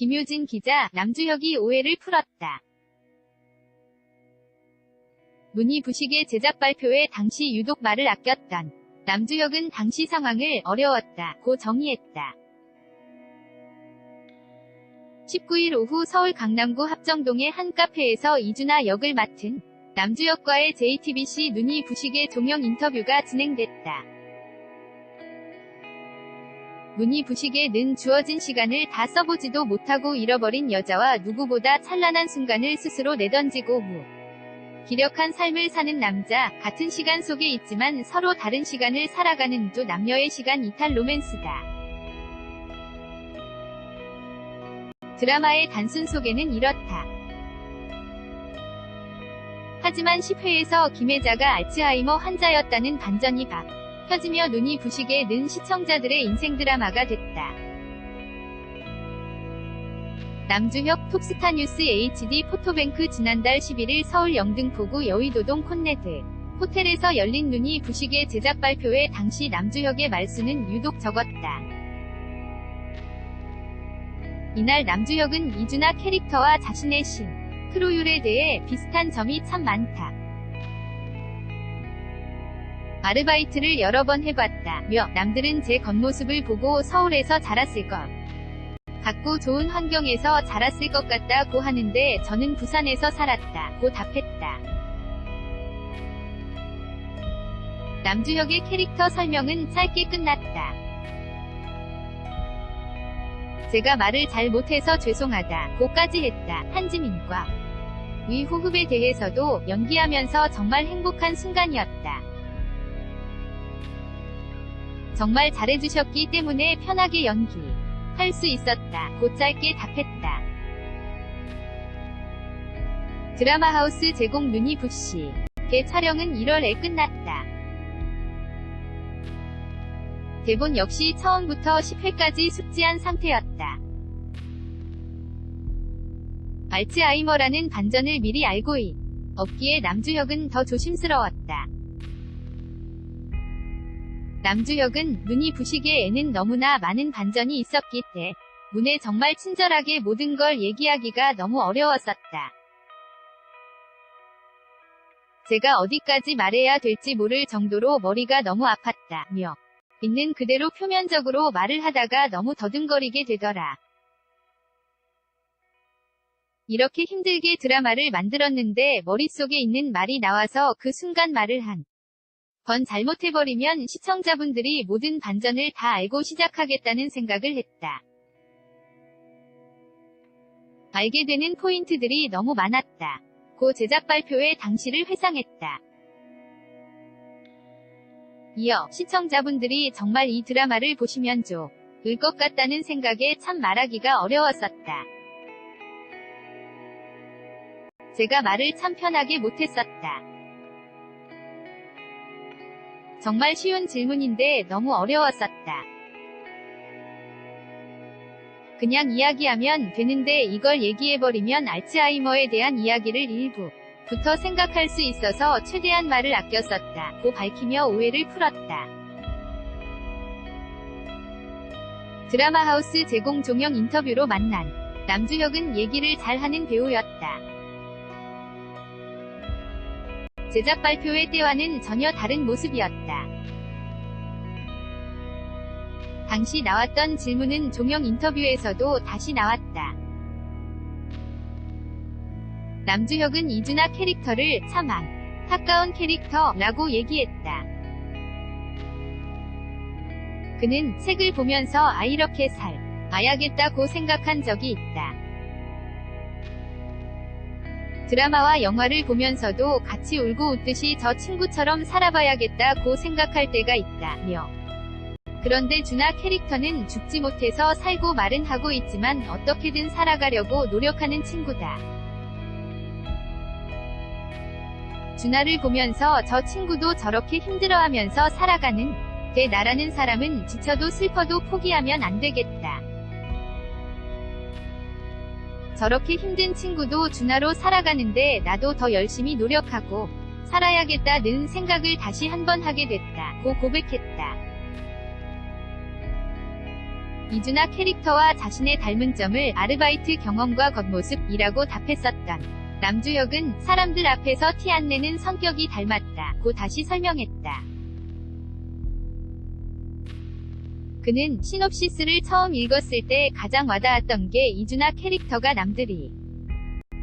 김효진 기자, 남주혁이 오해를 풀었다. 문희 부식의 제작 발표에 당시 유독 말을 아꼈던 남주혁은 당시 상황을 어려웠다. 고 정의했다. 19일 오후 서울 강남구 합정동의 한 카페에서 이준하 역을 맡은 남주혁과의 JTBC 눈이 부식의 종영 인터뷰가 진행됐다. 눈이 부식에 는 주어진 시간을 다 써보지도 못하고 잃어버린 여자와 누구보다 찬란한 순간을 스스로 내던지고 무. 기력한 삶을 사는 남자, 같은 시간 속에 있지만 서로 다른 시간을 살아가는 두 남녀의 시간 이탈 로맨스다. 드라마의 단순 소개는 이렇다. 하지만 10회에서 김혜자가 알츠하이머 환자였다는 반전이 박. 펴지며 눈이 부시게 는 시청자들의 인생 드라마가 됐다. 남주혁 톱스타 뉴스 HD 포토뱅크 지난달 11일 서울 영등포구 여의도동 콘네드 호텔에서 열린 눈이 부시게 제작 발표회 당시 남주혁의 말수는 유독 적었다. 이날 남주혁은 이준하 캐릭터와 자신의 신, 크로율에 대해 비슷한 점이 참 많다. 아르바이트를 여러 번 해봤다며 남들은 제 겉모습을 보고 서울에서 자랐을 것 같고 좋은 환경에서 자랐을 것 같다고 하는데 저는 부산에서 살았다고 답했다. 남주혁의 캐릭터 설명은 짧게 끝났다. 제가 말을 잘 못해서 죄송하다 고까지 했다. 한지민과 위 호흡에 대해서도 연기하면서 정말 행복한 순간이었다. 정말 잘해주셨기 때문에 편하게 연기 할 수 있었다. 고 짧게 답했다. 드라마 하우스 제공 눈이 부시 개 촬영은 1월에 끝났다. 대본 역시 처음부터 10회까지 숙지한 상태였다. 알츠하이머라는 반전을 미리 알고 있. 없기에 남주혁은 더 조심스러웠다. 남주혁은 눈이 부시게에는 너무나 많은 반전이 있었기 때 문에 정말 친절하게 모든 걸 얘기하기가 너무 어려웠었다. 제가 어디까지 말해야 될지 모를 정도로 머리가 너무 아팠다며 있는 그대로 표면적으로 말을 하다가 너무 더듬거리게 되더라. 이렇게 힘들게 드라마를 만들었는데 머릿속에 있는 말이 나와서 그 순간 말을 한 번 잘못해버리면 시청자분들이 모든 반전을 다 알고 시작하겠다는 생각을 했다. 알게 되는 포인트들이 너무 많았다. 고 제작 발표에 당시를 회상했다. 이어 시청자분들이 정말 이 드라마를 보시면 좋을 것 같다는 생각에 참 말하기가 어려웠었다. 제가 말을 참 편하게 못했었다. 정말 쉬운 질문인데 너무 어려웠었다. 그냥 이야기하면 되는데 이걸 얘기해버리면 알츠하이머에 대한 이야기를 일부 부터 생각할 수 있어서 최대한 말을 아꼈었다. 고 밝히며 오해를 풀었다. 드라마 하우스 제공 종영 인터뷰로 만난 남주혁은 얘기를 잘하는 배우였다. 제작 발표회 때와는 전혀 다른 모습이었다. 당시 나왔던 질문은 종영 인터뷰에서도 다시 나왔다. 남주혁은 이준하 캐릭터를 참 안타까운 캐릭터라고 얘기했다. 그는 책을 보면서 아 이렇게 살 아야겠다고 생각한 적이 있다. 드라마와 영화를 보면서도 같이 울고 웃듯이 저 친구처럼 살아봐야겠다고 생각할 때가 있다며. 그런데 준하 캐릭터는 죽지 못해서 살고 말은 하고 있지만 어떻게든 살아가려고 노력하는 친구다. 준하를 보면서 저 친구도 저렇게 힘들어하면서 살아가는 게 나라는 사람은 지쳐도 슬퍼도 포기하면 안 되겠다. 저렇게 힘든 친구도 준하로 살아가는데 나도 더 열심히 노력하고 살아야겠다는 생각을 다시 한번 하게 됐다. 고 고백했다. 이준아 캐릭터와 자신의 닮은 점을 아르바이트 경험과 겉모습이라고 답했었던 남주혁은 사람들 앞에서 티 안 내는 성격이 닮았다. 고 다시 설명했다. 그는 시놉시스를 처음 읽었을 때 가장 와닿았던 게 이준아 캐릭터가 남들이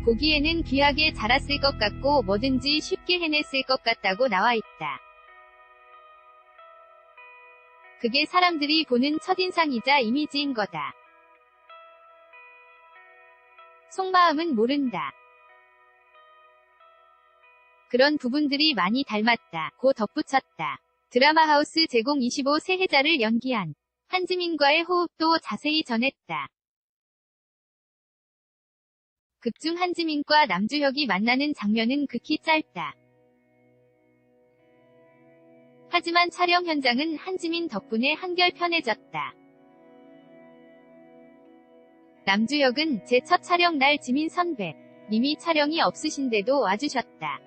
보기에는 귀하게 자랐을 것 같고 뭐든지 쉽게 해냈을 것 같다고 나와 있다. 그게 사람들이 보는 첫인상이자 이미지인 거다. 속마음은 모른다. 그런 부분들이 많이 닮았다. 고 덧붙였다. 드라마 하우스 제공 25세 해자를 연기한 한지민과의 호흡도 자세히 전했다. 극중 한지민과 남주혁이 만나는 장면은 극히 짧다. 하지만 촬영 현장은 한지민 덕분에 한결 편해졌다. 남주혁은 제 첫 촬영 날 지민 선배, 님이 촬영이 없으신데도 와주셨다.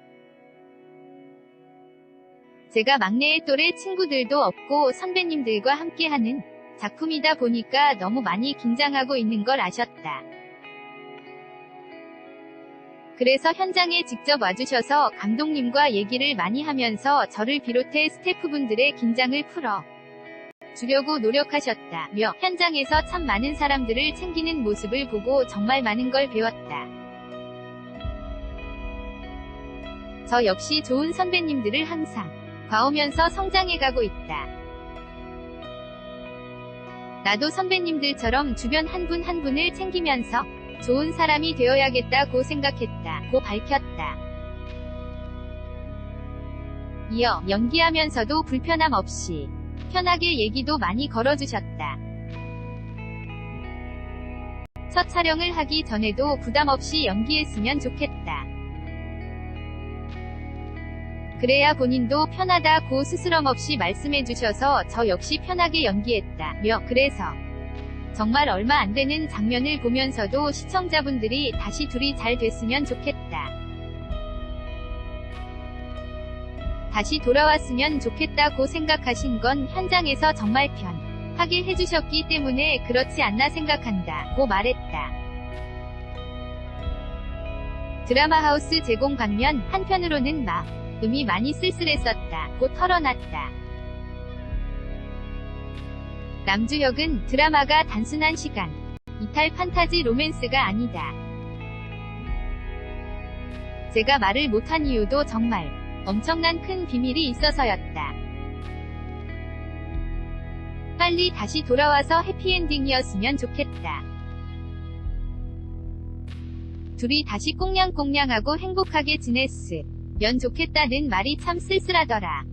제가 막내의 또래 친구들도 없고 선배님들과 함께하는 작품이다 보니까 너무 많이 긴장하고 있는 걸 아셨다. 그래서 현장에 직접 와주셔서 감독님과 얘기를 많이 하면서 저를 비롯해 스태프분들의 긴장을 풀어 주려고 노력하셨다. 며 현장에서 참 많은 사람들을 챙기는 모습을 보고 정말 많은 걸 배웠다. 저 역시 좋은 선배님들을 항상 봐오면서 성장해가고 있다. 나도 선배님들처럼 주변 한분한 분을 챙기면서 좋은 사람이 되어야겠다고 생각했다. 고 밝혔다. 이어 연기하면서도 불편함 없이 편하게 얘기도 많이 걸어주셨다. 첫 촬영을 하기 전에도 부담 없이 연기했으면 좋겠다. 그래야 본인도 편하다고 스스럼 없이 말씀해 주셔서 저 역시 편하게 연기했다. 며 그래서 정말 얼마 안 되는 장면을 보면서도 시청자분들이 다시 둘이 잘 됐으면 좋겠다. 다시 돌아왔으면 좋겠다고 생각하신 건 현장에서 정말 편하게 해주셨기 때문에 그렇지 않나 생각한다. 고 말했다. 드라마 하우스 제공 반면 한편으로는 막 음이 많이 쓸쓸했었다. 고 털어놨다. 남주혁은 드라마가 단순한 시간, 이탈 판타지 로맨스가 아니다. 제가 말을 못한 이유도 정말 엄청난 큰 비밀이 있어서였다. 빨리 다시 돌아와서 해피엔딩이었으면 좋겠다. 둘이 다시 꽁냥꽁냥하고 행복하게 지냈으 면 좋겠다는 말이 참 쓸쓸하더라.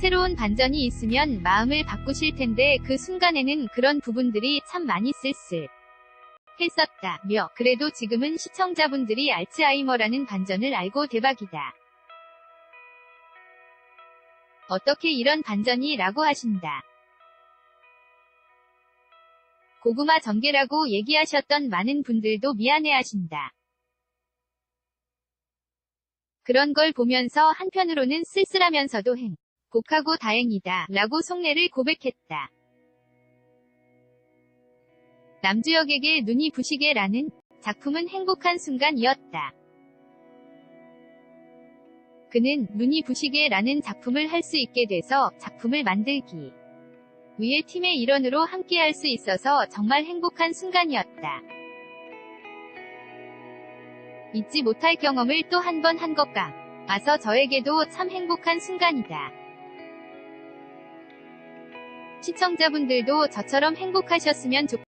새로운 반전이 있으면 마음을 바꾸실 텐데 그 순간에는 그런 부분들이 참 많이 쓸쓸 했었다. 며 그래도 지금은 시청자분들이 알츠하이머라는 반전을 알고 대박이다. 어떻게 이런 반전이 라고 하신다. 고구마 전개라고 얘기하셨던 많은 분들도 미안해 하신다. 그런 걸 보면서 한편으로는 쓸쓸하면서도 행. 복하고 다행이다. 라고 속내를 고백했다. 남주혁에게 눈이 부시게 라는 작품은 행복한 순간이었다. 그는 눈이 부시게 라는 작품을 할 수 있게 돼서 작품을 만들기 위해 팀의 일원으로 함께할 수 있어서 정말 행복한 순간이었다. 잊지 못할 경험을 또 한 번 한 것과 아서 저에게도 참 행복한 순간이다. 시청자분들도 저처럼 행복하셨으면 좋겠습니다.